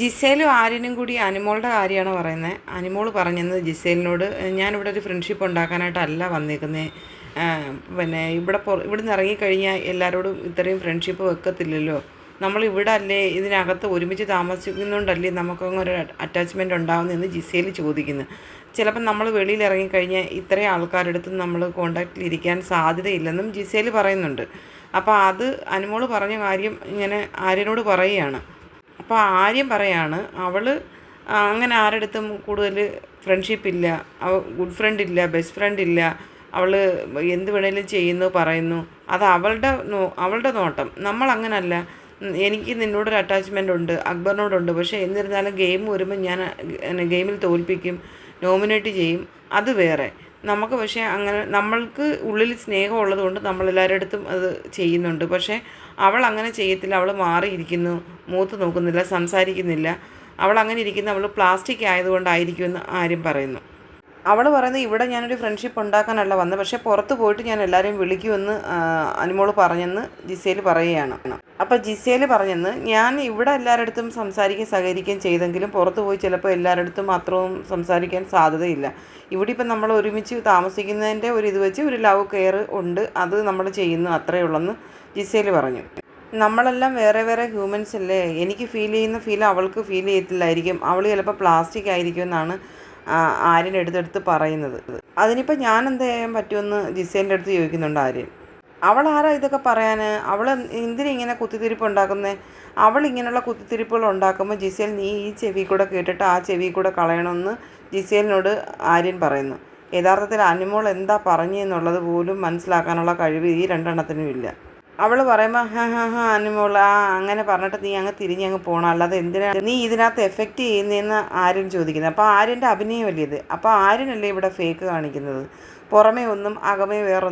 ജിസേലും ആര്യനും കൂടി അനിമോളുടെ കാര്യമാണ് പറയുന്നത് അനിമോൾ പറഞ്ഞത് ജിസേലിനോട് ഞാനിവിടെ ഒരു ഫ്രണ്ട്ഷിപ്പ് ഉണ്ടാക്കാനായിട്ടല്ല വന്നേക്കുന്നത് പിന്നെ ഇവിടെ പുറ ഇവിടുന്ന് ഇറങ്ങിക്കഴിഞ്ഞാൽ എല്ലാവരോടും ഇത്രയും ഫ്രണ്ട്ഷിപ്പ് വെക്കത്തില്ലല്ലോ. നമ്മൾ ഇവിടെ അല്ലേ ഇതിനകത്ത് ഒരുമിച്ച് താമസിക്കുന്നുണ്ടല്ലേ നമുക്കങ്ങ് ഒരു അറ്റാച്ച്മെന്റ് ഉണ്ടാകുന്നതെന്ന് ജിസേൽ ചോദിക്കുന്നു. ചിലപ്പോൾ നമ്മൾ വെളിയിൽ ഇറങ്ങിക്കഴിഞ്ഞാൽ ഇത്രയും ആൾക്കാരുടെ അടുത്ത് നമ്മൾ കോണ്ടാക്റ്റിൽ ഇരിക്കാൻ സാധ്യതയില്ലെന്നും ജിസേൽ പറയുന്നുണ്ട്. അപ്പോൾ അത് അനുമോൾ പറഞ്ഞ കാര്യം ഇങ്ങനെ ആര്യനോട് പറയുകയാണ്. അപ്പോൾ ആര്യം പറയാണ് അവൾ അങ്ങനെ ആരടുത്തും കൂടുതൽ ഫ്രണ്ട്ഷിപ്പ് ഇല്ല അവ ഗുഡ് ഫ്രണ്ട് ഇല്ല ബെസ്റ്റ് ഫ്രണ്ട് ഇല്ല അവൾ എന്ത് വേണേലും ചെയ്യുന്നു പറയുന്നു. അത് അവളുടെ അവളുടെ നോട്ടം. നമ്മൾ അങ്ങനല്ല എനിക്ക് നിന്നോടൊരു അറ്റാച്ച്മെന്റ് ഉണ്ട് അക്ബറിനോടുണ്ട്. പക്ഷേ എന്നിരുന്നാലും ഗെയിം വരുമ്പോൾ ഞാൻ ഗെയിമിൽ തോൽപ്പിക്കും നോമിനേറ്റ് ചെയ്യും. അത് വേറെ. നമുക്ക് പക്ഷേ അങ്ങനെ നമ്മൾക്ക് ഉള്ളിൽ സ്നേഹമുള്ളത് കൊണ്ട് നമ്മളെല്ലാവരുടെ അടുത്തും അത് ചെയ്യുന്നുണ്ട്. പക്ഷേ അവൾ അങ്ങനെ ചെയ്യത്തില്ല. അവൾ മാറിയിരിക്കുന്നു. മൂത്ത് നോക്കുന്നില്ല സംസാരിക്കുന്നില്ല. അവൾ അങ്ങനെ ഇരിക്കുന്ന അവൾ പ്ലാസ്റ്റിക് ആയതുകൊണ്ടായിരിക്കുമെന്ന് ആരും പറയുന്നു. അവൾ പറയുന്നത് ഇവിടെ ഞാനൊരു ഫ്രണ്ട്ഷിപ്പ് ഉണ്ടാക്കാനല്ല വന്നത്. പക്ഷേ പുറത്ത് പോയിട്ട് ഞാൻ എല്ലാവരെയും വിളിക്കുമെന്ന് അനുമോൾ പറഞ്ഞെന്ന് ജിസേൽ പറയുകയാണ്. അപ്പോൾ ജിസേൽ പറഞ്ഞെന്ന് ഞാൻ ഇവിടെ എല്ലാവരുടെ അടുത്തും സംസാരിക്കുകയും സഹകരിക്കുകയും ചെയ്തെങ്കിലും പുറത്ത് പോയി ചിലപ്പോൾ എല്ലാവരുടെ അടുത്തും അത്രയും സംസാരിക്കാൻ സാധ്യതയില്ല. ഇവിടെ ഇപ്പം നമ്മൾ ഒരുമിച്ച് താമസിക്കുന്നതിന്റെ ഒരു ഇത് വെച്ച് ഒരു ലവ് കെയർ ഉണ്ട് അത് നമ്മൾ ചെയ്യുന്നു അത്രയേ ഉള്ളെന്ന് ജിസേൽ പറഞ്ഞു. നമ്മളെല്ലാം വേറെ വേറെ ഹ്യൂമൻസ് അല്ലേ? എനിക്ക് ഫീൽ ചെയ്യുന്ന ഫീൽ അവൾക്ക് ഫീൽ ചെയ്യത്തില്ലായിരിക്കും. അവൾ ചിലപ്പോൾ പ്ലാസ്റ്റിക് ആയിരിക്കും എന്നാണ് ആര്യൻ എടുത്തെടുത്ത് പറയുന്നത്. അതിനിപ്പോൾ ഞാൻ എന്ത് ചെയ്യാൻ പറ്റുമെന്ന് ജിസേന്റെ അടുത്ത് ചോദിക്കുന്നുണ്ട് ആര്യൻ. അവൾ ആരാ ഇതൊക്കെ പറയാൻ അവൾ എന്തിനാ ഇങ്ങനെ കുത്തിത്തിരിപ്പ് ഉണ്ടാക്കുന്നത് അവൾ ഇങ്ങനെയുള്ള കുത്തിത്തിരിപ്പുകൾ ഉണ്ടാക്കുമ്പോൾ ജിസേൽ നീ ഈ ചെവി കൂടെ കേട്ടിട്ട് ആ ചെവി കൂടെ കളയണമെന്ന് ജിസേലിനോട് ആര്യൻ പറയുന്നു. യഥാർത്ഥത്തിൽ അനുമോൾ എന്താ പറഞ്ഞു എന്നുള്ളത് പോലും മനസ്സിലാക്കാനുള്ള കഴിവ് ഈ രണ്ടെണ്ണത്തിനും ഇല്ല. അവൾ പറയുമ്പോൾ ഹാ ഹാ ഹാ അനുമോൾ ആ അങ്ങനെ പറഞ്ഞിട്ട് നീ അങ്ങ് തിരിഞ്ഞ് അങ്ങ് പോകണം അല്ലാതെ എന്തിനാണ് നീ ഇതിനകത്ത് എഫക്റ്റ് ചെയ്യുന്നതെന്ന് ആര്യൻ ചോദിക്കുന്നത് അപ്പോൾ ആര്യന്റെ അഭിനയമല്ലേ ഇത്? അപ്പോൾ ആര്യനല്ലേ ഇവിടെ ഫേക്ക് കാണിക്കുന്നത്? പുറമേ ഒന്നും അകമേ വേറെ